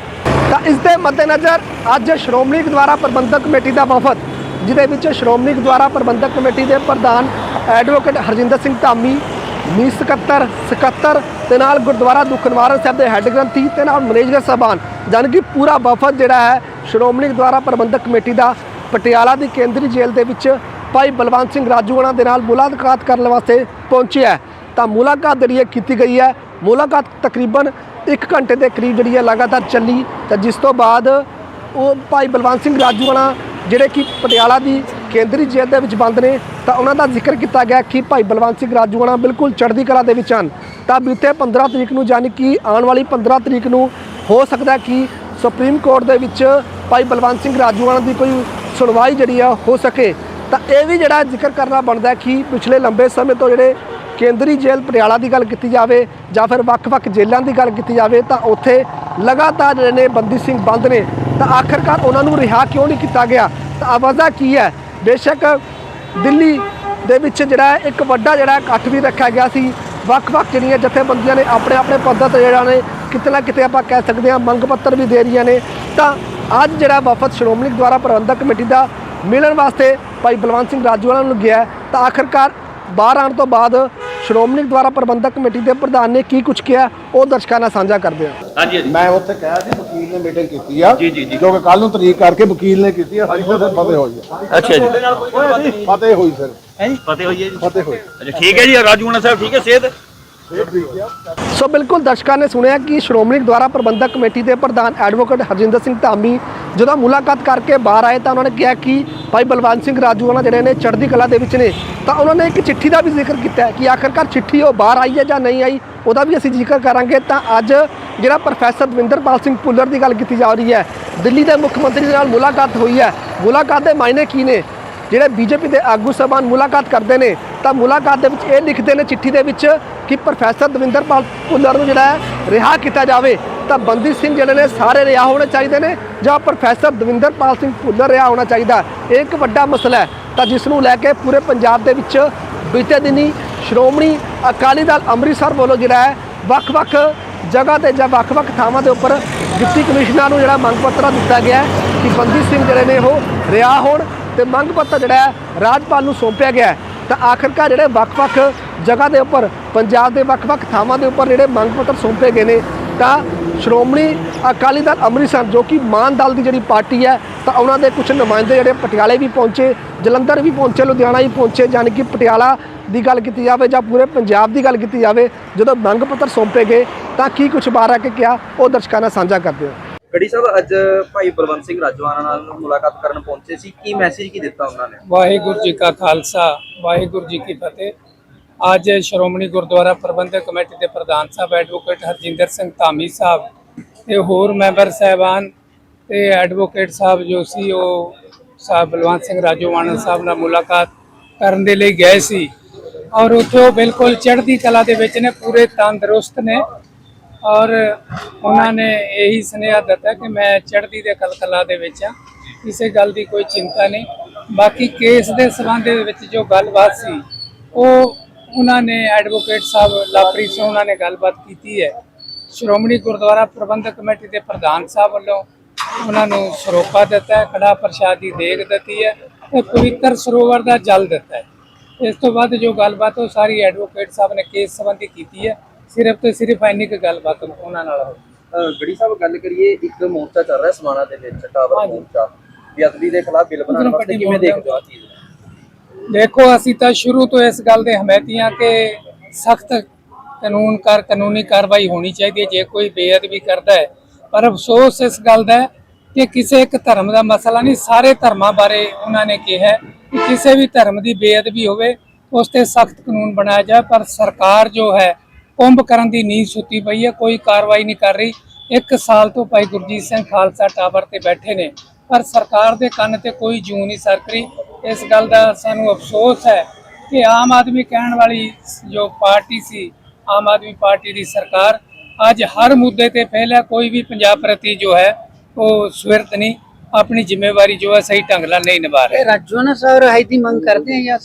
ਤਾਂ ਇਸ ਦੇ ਮੱਦੇਨਜ਼ਰ ਅੱਜ ਸ਼੍ਰੋਮਣੀ ਗੁਰਦੁਆਰਾ ਪ੍ਰਬੰਧਕ ਕਮੇਟੀ ਦਾ ਵਫਦ, ਜਿਹਦੇ ਵਿੱਚ ਸ਼੍ਰੋਮਣੀ ਗੁਰਦੁਆਰਾ ਪ੍ਰਬੰਧਕ ਕਮੇਟੀ ਦੇ ਪ੍ਰਧਾਨ ਐਡਵੋਕੇਟ ਹਰਜਿੰਦਰ ਸਿੰਘ ਧਾਮੀ ਮੀ ਸਕੱਤਰ ਸਕੱਤਰ ਤੇ ਨਾਲ ਗੁਰਦੁਆਰਾ ਦੁੱਖ ਨਿਵਾਰਨ ਸਾਹਿਬ ਦੇ ਹੈੱਡ ਗ੍ਰੰਥੀ ਤੇ ਨਾਲ ਮੈਨੇਜਰ ਸਾਹਿਬਾਨ। ਜਾਣੀ ਕਿ ਪੂਰਾ ਵਫਦ ਜਿਹੜਾ ਹੈ, ਸ਼੍ਰੋਮਣੀ ਗੁਰਦੁਆਰਾ ਪ੍ਰਬੰਧਕ ਕਮੇਟੀ ਦਾ ਪਟਿਆਲਾ ਦੀ ਕੇਂਦਰੀ ਜੇਲ੍ਹ ਦੇ ਵਿੱਚ ਭਾਈ ਬਲਵੰਤ ਸਿੰਘ ਰਾਜੂ ਹੋਣਾ ਦੇ ਨਾਲ ਮੁਲਾਕਾਤ ਕਰਨ ਵਾਸਤੇ ਪਹੁੰਚਿਆ ਤਾਂ ਮੁਲਾਕਾਤ ਜਿਹੜੀ ਹੈ ਕੀਤੀ ਗਈ ਹੈ। ਮੁਲਾਕਾਤ ਤਕਰੀਬਨ 1 ਘੰਟੇ ਦੇ ਕਰੀਬ ਜਿਹੜੀ ਹੈ ਲਗਾਤਾਰ ਚੱਲੀ। ਤਾਂ ਜਿਸ ਤੋਂ ਬਾਅਦ ਉਹ ਭਾਈ ਬਲਵੰਤ ਸਿੰਘ ਰਾਜੂਆਣਾ ਜਿਹੜੇ ਕਿ ਪਟਿਆਲਾ ਦੀ ਕੇਂਦਰੀ ਜੇਲ੍ਹ ਦੇ ਵਿੱਚ ਬੰਦ ਨੇ, ਤਾਂ ਉਹਨਾਂ ਦਾ ਜ਼ਿਕਰ ਕੀਤਾ ਗਿਆ ਕਿ ਭਾਈ ਬਲਵੰਤ ਸਿੰਘ ਰਾਜੂਆਣਾ ਬਿਲਕੁਲ ਚੜ੍ਹਦੀ ਕਲਾ ਦੇ ਵਿੱਚ ਹਨ। ਤਾਂ ਬੀਤੇ 15 ਤਰੀਕ ਨੂੰ ਯਾਨੀ ਕਿ ਆਉਣ ਵਾਲੀ 15 ਤਰੀਕ ਨੂੰ ਹੋ ਸਕਦਾ ਕਿ ਸੁਪਰੀਮ ਕੋਰਟ ਦੇ ਵਿੱਚ ਭਾਈ ਬਲਵੰਤ ਸਿੰਘ ਰਾਜੂਆਣਾ ਦੀ ਕੋਈ ਸੁਣਵਾਈ ਜਿਹੜੀ ਆ ਹੋ ਸਕੇ। ਤਾਂ ਇਹ ਵੀ ਜਿਹੜਾ ਜ਼ਿਕਰ ਕਰਨਾ ਬਣਦਾ ਕਿ ਪਿਛਲੇ ਲੰਬੇ ਸਮੇਂ ਤੋਂ ਜਿਹੜੇ ਕੇਂਦਰੀ ਜੇਲ੍ਹ ਪਟਿਆਲਾ ਦੀ ਗੱਲ ਕੀਤੀ ਜਾਵੇ ਜਾਂ ਫਿਰ ਵੱਖ-ਵੱਖ ਜੇਲ੍ਹਾਂ ਦੀ ਗੱਲ ਕੀਤੀ ਜਾਵੇ ਤਾਂ ਉੱਥੇ ਲਗਾਤਾਰ ਜਿਹੜੇ ਨੇ ਬੰਦੀ ਸਿੰਘ ਬੰਦ ਨੇ, ਤਾਂ ਆਖਰਕਾਰ ਉਹਨਾਂ ਨੂੰ ਰਿਹਾ ਕਿਉਂ ਨਹੀਂ ਕੀਤਾ ਗਿਆ? ਤਾਂ ਆਵਾਜ਼ਾ ਕੀ ਹੈ? ਬੇਸ਼ੱਕ ਦਿੱਲੀ ਦੇ ਵਿੱਚ ਜਿਹੜਾ ਇੱਕ ਵੱਡਾ ਜਿਹੜਾ ਇਕੱਠ ਵੀ ਰੱਖਿਆ ਗਿਆ ਸੀ। ਵੱਖ-ਵੱਖ ਜਿਹੜੀਆਂ ਜਥੇਬੰਦੀਆਂ ਨੇ ਆਪਣੇ ਆਪਣੇ ਪੱਧਰ ਤੇ ਜਿਹੜਾ ਨੇ ਕਿਤੇ ਨਾ ਕਿਤੇ ਆਪਾਂ ਕਹਿ ਸਕਦੇ ਹਾਂ ਮੰਗ ਪੱਤਰ ਵੀ ਦੇ ਰਹੀਆਂ ਨੇ। ਤਾਂ ਅੱਜ ਜਿਹੜਾ ਵਫਦ ਸ਼੍ਰੋਮਣੀ ਦੁਆਰਾ ਪ੍ਰਬੰਧਕ ਕਮੇਟੀ ਦਾ ਮਿਲਣ ਵਾਸਤੇ ਭਾਈ ਬਲਵੰਤ ਸਿੰਘ ਰਾਜੂਵਾਲਾ ਨੂੰ ਗਿਆ ਤਾਂ ਆਖਰਕਾਰ ਬਾਹਰ ਆਉਣ ਤੋਂ ਬਾਅਦ ਸ਼੍ਰੋਮਣੀ ਦੁਆਰਾ ਪ੍ਰਬੰਧਕ ਕਮੇਟੀ ਦੇ ਪ੍ਰਧਾਨ ਨੇ ਕੀ ਕੁਝ ਕਿਹਾ ਉਹ ਦਰਸ਼ਕਾਂ ਨਾਲ ਸਾਂਝਾ ਕਰਦੇ ਹਾਂ। ਹਾਂਜੀ ਹਾਂਜੀ। ਮੈਂ ਉੱਥੇ ਕਿਹਾ ਸੀ ਵਕੀਲ ਨੇ ਮੀਟਿੰਗ ਕੀਤੀ ਆ ਜੀ, ਜੀ, ਜੀ। ਜੋ ਕਿ ਕੱਲ ਨੂੰ ਤਰੀਕ ਕਰਕੇ ਵਕੀਲ ਨੇ ਕੀਤੀ ਆ ਸਾਡੀ ਫਤਿਹ ਹੋਈ ਆ। ਅੱਛਾ ਜੀ। ਫਤਿਹ ਹੋਈ ਫਿਰ। ਫਤਿਹ ਹੋਈ ਹੈ ਜੀ। ਫਤਿਹ ਹੋਈ। ਅੱਛਾ ਠੀਕ ਹੈ ਜੀ ਰਾਜੂਣਾ ਸਾਹਿਬ ਠੀਕ ਹੈ ਸਿਹਤ? ਸੋ ਬਿਲਕੁਲ ਦਰਸ਼ਕਾਂ ਨੇ ਸੁਣਿਆ ਕਿ ਸ਼੍ਰੋਮਣੀ ਦੁਆਰਾ ਪ੍ਰਬੰਧਕ ਕਮੇਟੀ ਦੇ ਪ੍ਰਧਾਨ ਐਡਵੋਕੇਟ ਹਰਜਿੰਦਰ ਸਿੰਘ ਧਾਮੀ ਜਦੋਂ ਮੁਲਾਕਾਤ ਕਰਕੇ ਬਾਹਰ ਆਏ ਤਾਂ ਉਹਨਾਂ ਨੇ ਕਿਹਾ ਕਿ ਭਾਈ ਬਲਵੰਤ ਸਿੰਘ ਰਾਜੂਆਣਾ ਜਿਹੜੇ ਨੇ ਚੜ੍ਹਦੀ ਕਲਾ ਦੇ ਵਿੱਚ ਨੇ, ਤਾਂ ਉਹਨਾਂ ਨੇ ਇੱਕ ਚਿੱਠੀ ਦਾ ਵੀ ਜ਼ਿਕਰ ਕੀਤਾ ਕਿ ਆਖਰਕਾਰ ਚਿੱਠੀ ਉਹ ਬਾਹਰ ਆਈ ਹੈ ਜਾਂ ਨਹੀਂ ਆਈ, ਉਹਦਾ ਵੀ ਅਸੀਂ ਜ਼ਿਕਰ ਕਰਾਂਗੇ। ਤਾਂ ਅੱਜ ਜਿਹੜਾ ਪ੍ਰੋਫੈਸਰ ਦਵਿੰਦਰਪਾਲ ਸਿੰਘ ਭੁੱਲਰ ਦੀ ਗੱਲ ਕੀਤੀ ਜਾ ਰਹੀ ਹੈ, ਦਿੱਲੀ ਦੇ ਮੁੱਖ ਮੰਤਰੀ ਦੇ ਨਾਲ ਮੁਲਾਕਾਤ ਹੋਈ ਹੈ। ਮੁਲਾਕਾਤ ਦੇ ਮਾਇਨੇ ਕੀ ਨੇ? ਜਿਹੜੇ ਬੀਜੇਪੀ ਦੇ ਆਗੂ ਸਭਾਨ ਮੁਲਾਕਾਤ ਕਰਦੇ ਨੇ, ਤਾਂ ਮੁਲਾਕਾਤ ਦੇ ਵਿੱਚ ਇਹ ਲਿਖਦੇ ਨੇ ਚਿੱਠੀ ਦੇ ਵਿੱਚ ਕਿ ਪ੍ਰੋਫੈਸਰ ਦਵਿੰਦਰਪਾਲ ਭੁੱਲਰ ਨੂੰ ਜਿਹੜਾ ਹੈ ਰਿਹਾ ਕੀਤਾ ਜਾਵੇ। ਤਾਂ ਬੰਦੀ ਸਿੰਘ ਜਿਹੜੇ ਨੇ ਸਾਰੇ ਰਿਹਾ ਹੋਣੇ ਚਾਹੀਦੇ ਨੇ ਜਾਂ ਪ੍ਰੋਫੈਸਰ ਦਵਿੰਦਰਪਾਲ ਸਿੰਘ ਭੁੱਲਰ ਰਿਹਾ ਹੋਣਾ ਚਾਹੀਦਾ ਇਹ ਇੱਕ ਵੱਡਾ ਮਸਲਾ ਹੈ। ਤਾਂ ਜਿਸ ਨੂੰ ਲੈ ਕੇ ਪੂਰੇ ਪੰਜਾਬ ਦੇ ਵਿੱਚ ਬੀਤੇ ਦਿਨੀ ਸ਼੍ਰੋਮਣੀ ਅਕਾਲੀ ਦਲ ਅੰਮ੍ਰਿਤਸਰ ਵੱਲੋਂ ਜਿਹੜਾ ਹੈ ਵੱਖ-ਵੱਖ ਜਗ੍ਹਾ ਤੇ ਜਾਂ ਵੱਖ-ਵੱਖ ਥਾਵਾਂ ਦੇ ਉੱਪਰ ਡਿਪਟੀ ਕਮਿਸ਼ਨਰ ਨੂੰ ਜਿਹੜਾ ਮੰਗ ਪੱਤਰ ਦਿੱਤਾ ਗਿਆ ਕਿ ਬੰਦੀ ਸਿੰਘ ਜਿਹੜੇ ਨੇ ਉਹ ਰਿਹਾ ਹੋਣ। ਤੇ ਮੰਗ ਪੱਤਰ ਜਿਹੜਾ ਹੈ, ਰਾਜਪਾਲ ਨੂੰ ਸੌਂਪਿਆ ਗਿਆ ਹੈ। ਤਾਂ ਆਖਰਕਾਰ ਜਿਹੜੇ ਵੱਖ-ਵੱਖ ਜਗ੍ਹਾ ਦੇ ਉੱਪਰ, ਪੰਜਾਬ ਦੇ ਵੱਖ-ਵੱਖ ਥਾਵਾਂ ਦੇ ਉੱਪਰ ਜਿਹੜੇ ਮੰਗ ਪੱਤਰ ਸੌਂਪੇ ਗਏ ਨੇ, ਤਾਂ ਸ਼੍ਰੋਮਣੀ ਅਕਾਲੀ ਦਲ ਅੰਮ੍ਰਿਤਸਰ, ਜੋ ਕਿ ਮਾਨ ਦਲ ਦੀ ਜਿਹੜੀ ਪਾਰਟੀ ਹੈ, ਤਾਂ ਉਹਨਾਂ ਦੇ ਕੁਝ ਨੁਮਾਇੰਦੇ ਜਿਹੜੇ ਪਟਿਆਲੇ ਵੀ ਪਹੁੰਚੇ, ਜਲੰਧਰ ਵੀ ਪਹੁੰਚੇ, ਲੁਧਿਆਣਾ ਵੀ ਪਹੁੰਚੇ ਯਾਨੀ ਕਿ ਪਟਿਆਲਾ ਦੀ ਗੱਲ ਕੀਤੀ ਜਾਵੇ ਜਾਂ ਪੂਰੇ ਪੰਜਾਬ ਦੀ ਗੱਲ ਕੀਤੀ ਜਾਵੇ, ਜਦੋਂ ਮੰਗ ਪੱਤਰ ਸੌਂਪੇ ਗਏ, ਤਾਂ ਕੀ ਕੁਝ ਬਾਹਰ ਆ ਕੇ ਕਿਹਾ, ਉਹ ਦਰਸ਼ਕਾਂ ਨਾਲ ਸਾਂਝਾ ਕਰਦੇ ਹਾਂ। ਗੜੀ ਸਾਹਿਬ, ਅੱਜ ਭਾਈ ਬਲਵੰਤ ਸਿੰਘ ਰਾਜਵਾਨਾ ਨਾਲ ਮੁਲਾਕਾਤ ਕਰਨ ਪਹੁੰਚੇ ਸੀ। ਕੀ ਮੈਸੇਜ ਕੀ ਦਿੱਤਾ ਉਹਨਾਂ ਨੇ? ਵਾਹਿਗੁਰੂ ਜੀ ਕਾ ਖਾਲਸਾ, ਵਾਹਿਗੁਰੂ ਜੀ ਕੀ ਫਤਿਹ। ਅੱਜ ਸ਼੍ਰੋਮਣੀ ਗੁਰਦੁਆਰਾ ਪ੍ਰਬੰਧਕ ਕਮੇਟੀ ਦੇ ਪ੍ਰਧਾਨ ਸਾਹਿਬ ਐਡਵੋਕੇਟ ਹਰਜਿੰਦਰ ਸਿੰਘ ਧਾਮੀ ਸਾਹਿਬ ਤੇ ਹੋਰ ਮੈਂਬਰ ਸਾਹਿਬਾਨ ਤੇ ਐਡਵੋਕੇਟ ਸਾਹਿਬ ਜੋ ਸੀ, ਉਹ ਸਾਹਿਬ ਬਲਵੰਤ ਸਿੰਘ ਰਾਜੋਵਾਨਾ ਸਾਹਿਬ ਨਾਲ ਮੁਲਾਕਾਤ ਕਰਨ ਦੇ ਲਈ ਗਏ ਸੀ। ਔਰ ਉੱਥੇ ਉਹ ਬਿਲਕੁਲ ਚੜ੍ਹਦੀ ਕਲਾ ਦੇ ਵਿੱਚ ਨੇ, ਪੂਰੇ ਤੰਦਰੁਸਤ ਨੇ। ਔਰ ਉਹਨਾਂ ਨੇ ਇਹੀ ਸੁਨੇਹਾ ਦਿੱਤਾ ਕਿ ਮੈਂ ਚੜ੍ਹਦੀ ਦੇ ਕਲਕਲਾ ਦੇ ਵਿੱਚ ਆ ਕਿਸੇ ਗੱਲ ਦੀ ਕੋਈ ਚਿੰਤਾ ਨਹੀਂ। ਬਾਕੀ ਕੇਸ ਦੇ ਸਬੰਧ ਦੇ ਵਿੱਚ ਜੋ ਗੱਲਬਾਤ ਸੀ, ਉਹ ਉਹਨਾਂ ਨੇ ਐਡਵੋਕੇਟ ਸਾਹਿਬ ਲਾਪਰੀ ਸਿੰਘ ਉਹਨਾਂ ਨੇ ਗੱਲਬਾਤ ਕੀਤੀ ਹੈ। ਸ਼੍ਰੋਮਣੀ ਗੁਰਦੁਆਰਾ ਪ੍ਰਬੰਧਕ ਕਮੇਟੀ ਦੇ ਪ੍ਰਧਾਨ ਸਾਹਿਬ ਵੱਲੋਂ ਉਹਨਾਂ ਨੂੰ ਸਰੋਪਾ ਦਿੱਤਾ ਹੈ ਕੜਾ ਪ੍ਰਸ਼ਾਦ ਦੀ ਦੇਗ ਦਿੱਤੀ ਹੈ ਤੇ ਪਵਿੱਤਰ ਸਰੋਵਰ ਦਾ ਜਲ ਦਿੱਤਾ ਹੈ। ਇਸ ਤੋਂ ਬਾਅਦ ਜੋ ਗੱਲਬਾਤ ਉਹ ਸਾਰੀ ਐਡਵੋਕੇਟ ਸਾਹਿਬ ਨੇ ਕੇਸ ਸੰਬੰਧੀ ਕੀਤੀ ਹੈ ਸਿਰਫ ਤੇ ਸਿਰਫ ਇੰਨੀ ਕੁ ਗੱਲਬਾਤ ਉਹਨਾਂ ਨਾਲ ਹੋਈ ਅਹ ਗੜੀ ਸਾਹਿਬ ਗੱਲ ਕਰੀਏ ਇੱਕ ਮੋਰਚਾ ਚੱਲ ਰਿਹਾ ਸਮਾਣਾ ਦੇ ਵਿੱਚ ਟਾਵਰ ਹਾਂਜੀ। ਮੋਰਚਾ ਬੇਅਦਬੀ ਦੇ ਖਿਲਾਫ ਬਿੱਲ ਬਣਾਉਣ ਉਧਰੋਂ ਵਾਸਤੇ ਕਿਵੇਂ ਦੇਖਦੇ ਹੋ ਆ ਚੀਜ਼ ਨੂੰ? ਦੇਖੋ ਅਸੀਂ ਤਾਂ ਸ਼ੁਰੂ ਤੋਂ ਇਸ ਗੱਲ ਦੇ ਹਮਾਇਤੀਆਂ ਕਿ ਸਖਤ ਕਾਨੂੰਨ ਕਰ ਕਾਨੂੰਨੀ ਕਾਰਵਾਈ ਹੋਣੀ ਚਾਹੀਦੀ ਹੈ ਜੇ ਕੋਈ ਬੇਅਦਬੀ ਕਰਦਾ ਹੈ ਪਰ ਅਫਸੋਸ ਇਸ ਗੱਲ ਦਾ ਹੈ ਕਿ ਕਿਸੇ ਇੱਕ ਧਰਮ ਦਾ ਮਸਲਾ ਨਹੀਂ ਸਾਰੇ ਧਰਮਾਂ ਬਾਰੇ ਉਹਨਾਂ ਨੇ ਕਿਹਾ ਹੈ ਕਿ ਕਿਸੇ ਵੀ ਧਰਮ ਦੀ ਬੇਅਦਬੀ ਹੋਵੇ ਉਸ ਤੇ ਸਖਤ ਕਾਨੂੰਨ ਬਣਾਇਆ ਜਾਏ ਪਰ ਸਰਕਾਰ ਜੋ ਹੈ ਕੁੰਭ ਕਰਨ ਦੀ ਨੀਂਦ ਸੁੱਤੀ ਪਈ ਹੈ, ਕੋਈ ਕਾਰਵਾਈ ਨਹੀਂ ਕਰ ਰਹੀ। ਇੱਕ ਸਾਲ ਤੋਂ ਭਾਈ ਗੁਰਜੀਤ ਸਿੰਘ ਖਾਲਸਾ ਟਾਵਰ ਤੇ ਬੈਠੇ ਨੇ, ਪਰ ਸਰਕਾਰ ਦੇ ਕੰਨ ਤੇ ਕੋਈ ਜੂੰ ਨਹੀਂ ਸਰਕ ਇਸ ਗੱਲ ਦਾ ਸਾਨੂੰ ਅਫਸੋਸ ਹੈ ਕਿ ਆਮ ਆਦਮੀ ਕਹਿਣ ਵਾਲੀ ਜੋ ਪਾਰਟੀ ਸੀ, ਆਮ ਆਦਮੀ ਪਾਰਟੀ ਦੀ ਸਰਕਾਰ, ਅੱਜ ਹਰ ਮੁੱਦੇ ਤੇ ਪਹਿਲਾਂ ਕੋਈ ਵੀ ਪੰਜਾਬ ਪ੍ਰਤੀ ਜੋ ਹੈ, ਉਹ ਸਵਿਰਤ ਨਹੀਂ। ਆਪਣੀ ਜ਼ਿੰਮੇਵਾਰੀ ਜੋ ਹੈ, ਸਹੀ ਢੰਗ ਨਾਲ ਨਹੀਂ ਨਿਭਾ ਰਹੇ। ਰਾਜੋਨਾ ਸਾਹਿਬ ਰਿਹਾਈ ਦੀ ਮੰਗ ਕਰਦੇ ਆ ਜਾਂ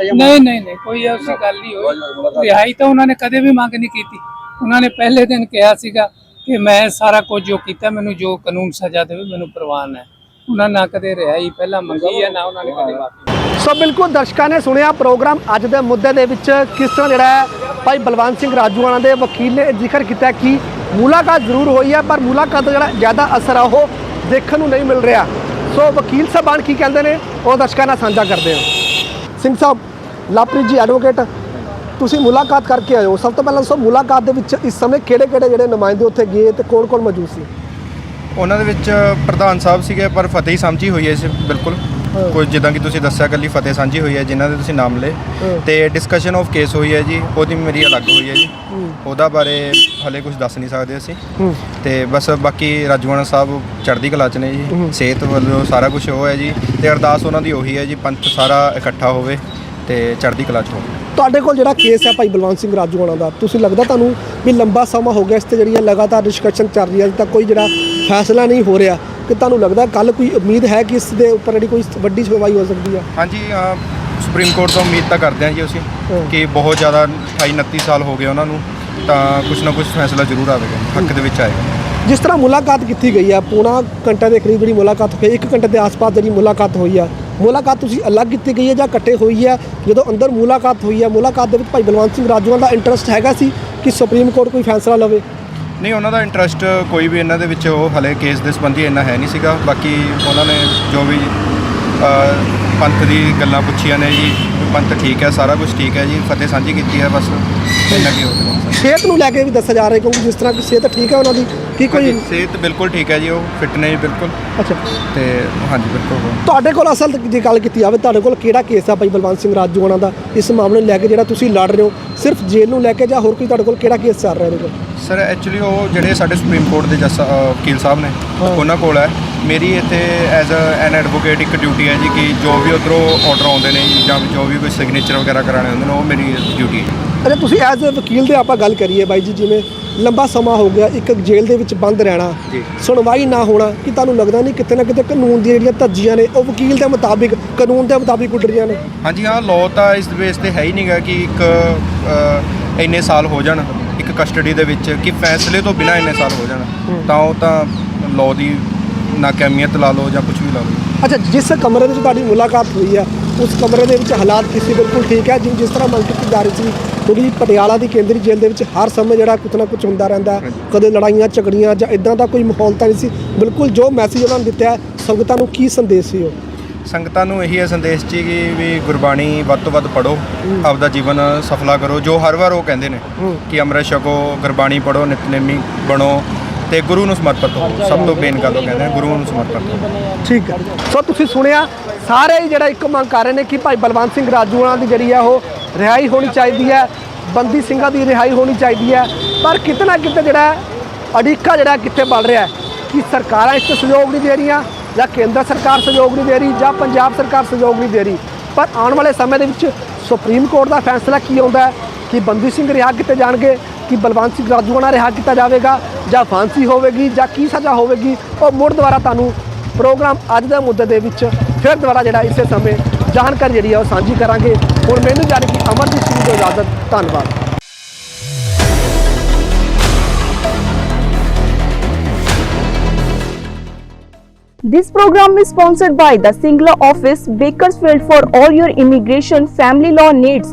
ਨਹੀਂ ਨਹੀਂ ਨਹੀਂ ਕੋਈ ਐਸੀ ਗੱਲ ਨਹੀਂ ਹੋਈ। ਰਿਹਾਈ ਤਾਂ ਉਹਨਾਂ ਨੇ ਕਦੇ ਵੀ ਮੰਗ ਨਹੀਂ ਕੀਤੀ। ਉਹਨਾਂ ਨੇ ਪਹਿਲੇ ਦਿਨ ਕਿਹਾ ਸੀਗਾ ਕਿ ਮੈਂ ਸਾਰਾ ਕੁਝ ਜੋ ਕੀਤਾ ਮੈਨੂੰ ਜੋ ਕਾਨੂੰਨ ਸਜ਼ਾ ਦੇਵੇ ਮੈਨੂੰ ਪ੍ਰਵਾਨ ਹੈ। ਉਹਨਾਂ ਨਾ ਕਦੇ ਰਿਹਾਈ ਪਹਿਲਾਂ ਮੰਗੀ ਹੈ ਨਾ ਉਹਨਾਂ ਨੇ ਕਦੇ ਮਾਫੀ ਸੋ ਬਿਲਕੁਲ ਦਰਸ਼ਕਾਂ ਨੇ ਸੁਣਿਆ ਪ੍ਰੋਗਰਾਮ ਅੱਜ ਦੇ ਮੁੱਦੇ ਦੇ ਵਿੱਚ ਕਿਸ ਤਰ੍ਹਾਂ ਜਿਹੜਾ ਹੈ ਭਾਈ ਬਲਵੰਤ ਸਿੰਘ ਰਾਜੂਆਣਾ ਦੇ ਵਕੀਲ ਨੇ ਜ਼ਿਕਰ ਕੀਤਾ ਕਿ ਮੁਲਾਕਾਤ ਜ਼ਰੂਰ ਹੋਈ ਹੈ ਪਰ ਮੁਲਾਕਾਤ ਦਾ ਜਿਹੜਾ ਜ਼ਿਆਦਾ ਅਸਰ ਆ ਉਹ ਦੇਖਣ ਨੂੰ ਨਹੀਂ ਮਿਲ ਰਿਹਾ। ਸੋ ਵਕੀਲ ਸਾਹਿਬਾਨ ਕੀ ਕਹਿੰਦੇ ਨੇ ਉਹ ਦਰਸ਼ਕਾਂ ਨਾਲ ਸਾਂਝਾ ਕਰਦੇ ਹਾਂ। ਸਿੰਘ ਸਾਹਿਬ ਲਾਪ੍ਰੀਤ ਜੀ ਐਡਵੋਕੇਟ ਤੁਸੀਂ ਮੁਲਾਕਾਤ ਕਰਕੇ ਆਏ ਹੋ ਸਭ ਤੋਂ ਪਹਿਲਾਂ ਸੋ ਮੁਲਾਕਾਤ ਦੇ ਵਿੱਚ ਇਸ ਸਮੇਂ ਕਿਹੜੇ ਕਿਹੜੇ ਜਿਹੜੇ ਨੁਮਾਇੰਦੇ ਉੱਥੇ ਗਏ ਤੇ ਕੌਣ ਕੌਣ ਮੌਜੂਦ ਸੀ? ਉਹਨਾਂ ਦੇ ਵਿੱਚ ਪ੍ਰਧਾਨ ਸਾਹਿਬ ਸੀਗੇ ਪਰ ਫਤਿਹ ਸਾਂਝੀ ਹੋਈ ਹੈ ਇਸ ਬਿਲਕੁਲ। ਕੋਈ ਜਿੱਦਾਂ ਕਿ ਤੁਸੀਂ ਦੱਸਿਆ ਕੱਲੀ ਫਤਿਹ ਸਾਂਝੀ ਹੋਈ ਹੈ ਜਿਨ੍ਹਾਂ ਦੇ ਤੁਸੀਂ ਨਾਮ ਲਏ। ਤੇ ਡਿਸਕਸ਼ਨ ਆਫ ਕੇਸ ਹੋਈ ਹੈ ਜੀ ਉਹਦੀ ਮੇਰੀ ਅਲੱਗ ਹੋਈ ਹੈ ਜੀ। ਉਹਦਾ ਬਾਰੇ ਹਲੇ ਕੁਝ ਦੱਸ ਨਹੀਂ ਸਕਦੇ ਅਸੀਂ। ਤੇ ਬਸ ਬਾਕੀ ਰਾਜਵਾਨਾ ਸਾਹਿਬ ਚੜ੍ਹਦੀ ਕਲਾ ਚ ਨੇ ਜੀ। ਸਿਹਤ ਵੱਲੋਂ ਸਾਰਾ ਕੁਝ ਉਹ ਹੈ ਜੀ। ਤੇ ਅਰਦਾਸ ਉਹਨਾਂ ਦੀ ਉਹੀ ਹੈ ਜੀ ਪੰਥ ਸਾਰਾ ਇਕੱਠਾ ਹੋਵੇ। ਤੇ ਚੜ੍ਹਦੀ ਕਲਾ ਚ। ਤੁਹਾਡੇ ਕੋਲ ਜਿਹੜਾ ਕੇਸ ਹੈ ਭਾਈ ਬਲਵੰਤ ਸਿੰਘ ਰਾਜੂਆਣਾ ਦਾ ਤੁਸੀਂ ਲੱਗਦਾ ਤੁਹਾਨੂੰ ਵੀ ਲੰਬਾ ਸਮਾਂ ਹੋ ਗਿਆ ਇਸ ਤੇ ਜਿਹੜੀਆਂ ਲਗਾਤਾਰ ਡਿਸਕਸ਼ਨ ਚੱਲ ਰਹੀ ਹੈ ਅਜੇ ਤੱਕ ਕੋਈ ਜਿਹੜਾ ਫੈਸਲਾ ਨਹੀਂ ਹੋ ਰਿਹਾ ਕਿ ਤੁਹਾਨੂੰ ਲੱਗਦਾ ਕੱਲ ਕੋਈ ਉਮੀਦ ਹੈ ਕਿ ਇਸ ਦੇ ਉੱਪਰ ਜਿਹੜੀ ਕੋਈ ਵੱਡੀ ਸੁਣਵਾਈ ਹੋ ਸਕਦੀ ਹੈ? ਹਾਂਜੀ ਸੁਪਰੀਮ ਕੋਰਟ ਤੋਂ ਉਮੀਦ ਤਾਂ ਕਰਦੇ ਹਾਂ ਜੀ ਅਸੀਂ ਕਿ ਬਹੁਤ ਜ਼ਿਆਦਾ 28 29 ਸਾਲ ਹੋ ਗਏ ਉਹਨਾਂ ਨੂੰ ਤਾਂ ਕੁਝ ਨਾ ਕੁਝ ਫੈਸਲਾ ਜ਼ਰੂਰ ਆਵੇਗਾ ਹੱਕ ਦੇ ਵਿੱਚ ਆਏਗਾ। ਜਿਸ ਤਰ੍ਹਾਂ ਮੁਲਾਕਾਤ ਕੀਤੀ ਗਈ ਹੈ ਪੂਣਾ ਘੰਟਾ ਦੇ ਕਰੀਬ ਜਿਹੜੀ ਮੁਲਾਕਾਤ ਹੋਈ ਇੱਕ ਘੰਟੇ ਦੇ ਆਸ-ਪਾਸ ਜਿਹੜੀ ਮੁਲਾਕਾਤ ਹੋਈ ਹੈ ਮੁਲਾਕਾਤ ਤੁਸੀਂ ਅਲੱਗ ਕੀਤੀ ਗਈ ਹੈ ਜਾਂ ਇਕੱਠੇ ਹੋਈ ਹੈ? ਜਦੋਂ ਅੰਦਰ ਮੁਲਾਕਾਤ ਹੋਈ ਹੈ, ਮੁਲਾਕਾਤ ਦੇ ਵਿੱਚ ਭਾਈ ਬਲਵੰਤ ਸਿੰਘ ਰਾਜੂਵਾਲ ਦਾ ਇੰਟਰਸਟ ਹੈਗਾ ਸੀ ਕਿ ਸੁਪਰੀਮ ਕੋਰਟ ਕੋਈ ਫੈਸਲਾ ਲਵੇ? ਨਹੀਂ, ਉਹਨਾਂ ਦਾ ਇੰਟਰਸਟ ਕੋਈ ਵੀ ਇਹਨਾਂ ਦੇ ਵਿੱਚ ਉਹ ਹਲੇ ਕੇਸ ਦੇ ਸੰਬੰਧੀ ਇੰਨਾ ਹੈ ਨਹੀਂ ਸੀਗਾ। ਬਾਕੀ ਉਹਨਾਂ ਨੇ ਜੋ ਵੀ ਪੰਥ ਦੀ ਗੱਲਾਂ ਪੁੱਛੀਆਂ ਨੇ ਜੀ ਪੰਥ ਠੀਕ ਹੈ, ਸਾਰਾ ਕੁਝ ਠੀਕ ਹੈ ਜੀ, ਫਤਿਹ ਸਾਂਝੀ ਕੀਤੀ ਹੈ ਬਸ। ਸਿਹਤ ਨੂੰ ਲੈ ਕੇ ਵੀ ਦੱਸਿਆ ਜਾ ਰਿਹਾ ਕਿਉਂਕਿ ਜਿਸ ਤਰ੍ਹਾਂ ਕਿ ਸਿਹਤ ਠੀਕ ਹੈ ਉਹਨਾਂ ਦੀ ਕੀ ਕੋਈ ਹਾਂਜੀ, ਸਿਹਤ ਬਿਲਕੁਲ ਠੀਕ ਹੈ ਜੀ ਉਹ ਫਿੱਟ ਨੇ ਜੀ ਬਿਲਕੁਲ। ਅੱਛਾ। ਤੇ ਹਾਂਜੀ ਬਿਲਕੁਲ ਤੁਹਾਡੇ ਕੋਲ ਅਸਲ ਜੇ ਗੱਲ ਕੀਤੀ ਜਾਵੇ ਤੁਹਾਡੇ ਕੋਲ ਕਿਹੜਾ ਕੇਸ ਆ ਭਾਈ ਬਲਵੰਤ ਸਿੰਘ ਰਾਜੂਆਣਾ ਦਾ ਇਸ ਮਾਮਲੇ ਨੂੰ ਲੈ ਕੇ ਜਿਹੜਾ ਤੁਸੀਂ ਲੜ ਰਹੇ ਹੋ ਸਿਰਫ ਜੇਲ੍ਹ ਨੂੰ ਲੈ ਕੇ ਜਾਂ ਹੋਰ ਕੋਈ ਤੁਹਾਡੇ ਕੋਲ ਕਿਹੜਾ ਕੇਸ ਚੱਲ ਰਿਹਾ ਇਹਦੇ ਕੋਲ? ਸਰ ਐਕਚੁਅਲੀ ਉਹ ਜਿਹੜੇ ਸਾਡੇ ਸੁਪਰੀਮ ਕੋਰਟ ਦੇ ਜੱਜ ਅ, ਵਕੀਲ ਸਾਹਿਬ ਨੇ ਉਹਨਾਂ ਕੋਲ ਹੈ। ਮੇਰੀ ਇੱਥੇ ਐਜ਼ ਐਨ ਐਡਵੋਕੇਟ ਇੱਕ ਡਿਊਟੀ ਹੈ ਜੀ ਕਿ ਜੋ ਵੀ ਉਧਰੋਂ ਆਰਡਰ ਆਉਂਦੇ ਨੇ ਜੀ, ਜਾਂ ਜੋ ਵੀ ਕੋਈ ਸਿਗਨੇਚਰ ਵਗੈਰਾ ਕਰਾਣੇ ਹੁੰਦੇ ਨੇ ਉਹ ਮੇਰੀ ਡਿਊਟੀ ਹੈ। ਅੱਛਾ ਤੁਸੀਂ ਐਜ਼ ਅ ਵਕੀਲ ਦੇ ਆਪਾਂ ਗੱਲ ਕਰੀਏ ਬਾਈ ਜੀ ਜਿਵੇਂ ਲੰਬਾ ਸਮਾਂ ਹੋ ਗਿਆ ਇੱਕ ਜੇਲ੍ਹ ਦੇ ਵਿੱਚ ਬੰਦ ਰਹਿਣਾ। ਸੁਣਵਾਈ ਨਾ ਹੋਣਾ ਕਿ ਤੁਹਾਨੂੰ ਲੱਗਦਾ ਨਹੀਂ ਕਿਤੇ ਨਾ ਕਿਤੇ ਕਾਨੂੰਨ ਦੀਆਂ ਜਿਹੜੀਆਂ ਧੱਜੀਆਂ ਨੇ ਉਹ ਵਕੀਲ ਦੇ ਮੁਤਾਬਿਕ ਕਾਨੂੰਨ ਦੇ ਮੁਤਾਬਿਕ ਉੱਡ ਰਹੀਆਂ ਨੇ? ਹਾਂਜੀ ਹਾਂ ਲਾਅ ਤਾਂ ਇਸ ਬੇਸ ਤੇ ਹੈ ਹੀ ਨਹੀਂਗਾ ਕਿ ਇੱਕ ਇੰਨੇ ਸਾਲ ਹੋ ਜਾਣ ਇੱਕ ਕਸਟਡੀ ਦੇ ਵਿੱਚ ਕਿ ਫੈਸਲੇ ਤੋਂ ਬਿਨਾ ਇੰਨੇ ਸਾਲ ਹੋ ਜਾਣ। ਤਾਂ ਉਹ ਤਾਂ ਲਾਅ ਦੀ ਨਾਕਾਮੀਅਤ ਲਾ ਲਓ ਜਾਂ ਕੁਝ ਵੀ ਲਾ ਲਓ। ਅੱਛਾ ਜਿਸ ਕਮਰੇ ਦੇ ਵਿੱਚ ਤੁਹਾਡੀ ਮੁਲਾਕਾਤ ਹੋਈ ਆ ਉਸ ਕਮਰੇ ਦੇ ਵਿੱਚ ਹਾਲਾਤ ਕਿਸੇ ਬਿਲਕੁਲ ਠੀਕ ਹੈ ਜਿਵੇਂ ਜਿਸ ਤਰ੍ਹਾਂ ਜਾ ਰਹੀ ਸੀ ਕਿਉਂਕਿ ਪਟਿਆਲਾ ਦੀ ਕੇਂਦਰੀ ਜੇਲ੍ਹ ਦੇ ਵਿੱਚ ਹਰ ਸਮੇਂ ਜਿਹੜਾ ਕੁਛ ਨਾ ਕੁਛ ਹੁੰਦਾ ਰਹਿੰਦਾ ਹੈ। ਕਦੇ ਲੜਾਈਆਂ ਝਗੜੀਆਂ ਜਾਂ ਇਦਾਂ ਦਾ ਕੋਈ ਮਾਹੌਲ ਤਾਂ ਨਹੀਂ ਸੀ। ਬਿਲਕੁਲ ਜੋ ਮੈਸੇਜ ਉਹਨਾਂ ਨੇ ਦਿੱਤਾ ਹੈ, ਸੰਗਤਾਂ ਨੂੰ ਕੀ ਸੰਦੇਸ਼ ਸੀ ਉਹ? ਸੰਗਤਾਂ ਨੂੰ ਇਹੀ ਹੈ ਸੰਦੇਸ਼ ਜੀ ਕਿ ਵੀ ਗੁਰਬਾਣੀ ਵੱਧ ਤੋਂ ਵੱਧ ਪੜੋ ਆਪਦਾ ਜੀਵਨ ਸਫਲਾ ਕਰੋ। ਜੋ ਹਰ ਵਾਰ ਉਹ ਕਹਿੰਦੇ ਨੇ ਕਿ ਅੰਮ੍ਰਿਤ ਛਕੋ ਗੁਰਬਾਣੀ ਪੜੋ ਨਿਤਨੇਮੀ ਬਣੋ। ਤੇ ਗੁਰੂ ਨੂੰ ਸਮਰਪਿਤ ਹੋ ਸਭ ਤੋਂ ਮੇਨ ਗੱਲ ਉਹ ਕਹਿੰਦੇ ਨੇ ਗੁਰੂ ਨੂੰ ਸਮਰਪਿਤ ਹੋ ਠੀਕ ਹੈ। ਸੋ ਤੁਸੀਂ ਸੁਣਿਆ ਸਾਰੇ ਹੀ ਜਿਹੜਾ ਇੱਕ ਮੰਗ ਕਰ ਰਹੇ ਨੇ ਕਿ ਭਾਈ ਬਲਵੰਤ ਸਿੰਘ ਰਾਜੂਆਣਾ ਦੀ ਜਿਹੜੀ ਹੈ ਉਹ ਰਿਹਾਈ ਹੋਣੀ ਚਾਹੀਦੀ ਹੈ ਬੰਦੀ ਸਿੰਘਾਂ ਦੀ ਰਿਹਾਈ ਹੋਣੀ ਚਾਹੀਦੀ ਹੈ। ਪਰ ਕਿਤੇ ਨਾ ਕਿਤੇ ਜਿਹੜਾ ਹੈ, ਅੜਿੱਕਾ ਜਿਹੜਾ ਕਿੱਥੇ ਬਣ ਰਿਹਾ ਹੈ ਕਿ ਸਰਕਾਰਾਂ ਇਸ 'ਤੇ ਸਹਿਯੋਗ ਨਹੀਂ ਦੇ ਰਹੀਆਂ ਜਾਂ ਕੇਂਦਰ ਸਰਕਾਰ ਸਹਿਯੋਗ ਨਹੀਂ ਦੇ ਰਹੀ ਜਾਂ ਪੰਜਾਬ ਸਰਕਾਰ ਸਹਿਯੋਗ ਨਹੀਂ ਦੇ ਰਹੀ। ਪਰ ਆਉਣ ਵਾਲੇ ਸਮੇਂ ਦੇ ਵਿੱਚ ਸੁਪਰੀਮ ਕੋਰਟ ਦਾ ਫੈਸਲਾ ਕੀ ਆਉਂਦਾ ਹੈ ਕਿ ਬੰਦੀ ਸਿੰਘ ਰਿਹਾ ਕੀਤੇ ਜਾਣਗੇ ਕਿ ਬਲਵੰਤ ਸਿੰਘ ਰਾਜੂਆਣਾ ਰਿਹਾ ਕੀਤਾ ਜਾਵੇਗਾ ਜਾਂ ਫਾਂਸੀ ਹੋਵੇਗੀ ਜਾਂ ਕੀ ਸਜ਼ਾ ਹੋਵੇਗੀ ਉਹ ਮੁੜ ਦੁਬਾਰਾ ਤੁਹਾਨੂੰ ਪ੍ਰੋਗਰਾਮ ਅੱਜ ਦੇ ਮੁੱਦੇ ਦੇ ਵਿੱਚ ਫਿਰ ਦੁਬਾਰਾ ਜਿਹੜਾ ਇਸੇ ਸਮੇਂ ਜਾਣਕਾਰੀ ਜਿਹੜੀ ਹੈ ਉਹ ਸਾਂਝੀ ਕਰਾਂਗੇ ਹੁਣ ਮੈਨੂੰ ਜਾਣੀ ਕਿ ਅਮਰਜੀਤ ਸਿੰਘ ਦੀ ਇਜਾਜ਼ਤ ਧੰਨਵਾਦ This program is sponsored by the Singla office, Bakersfield for all your immigration family law needs.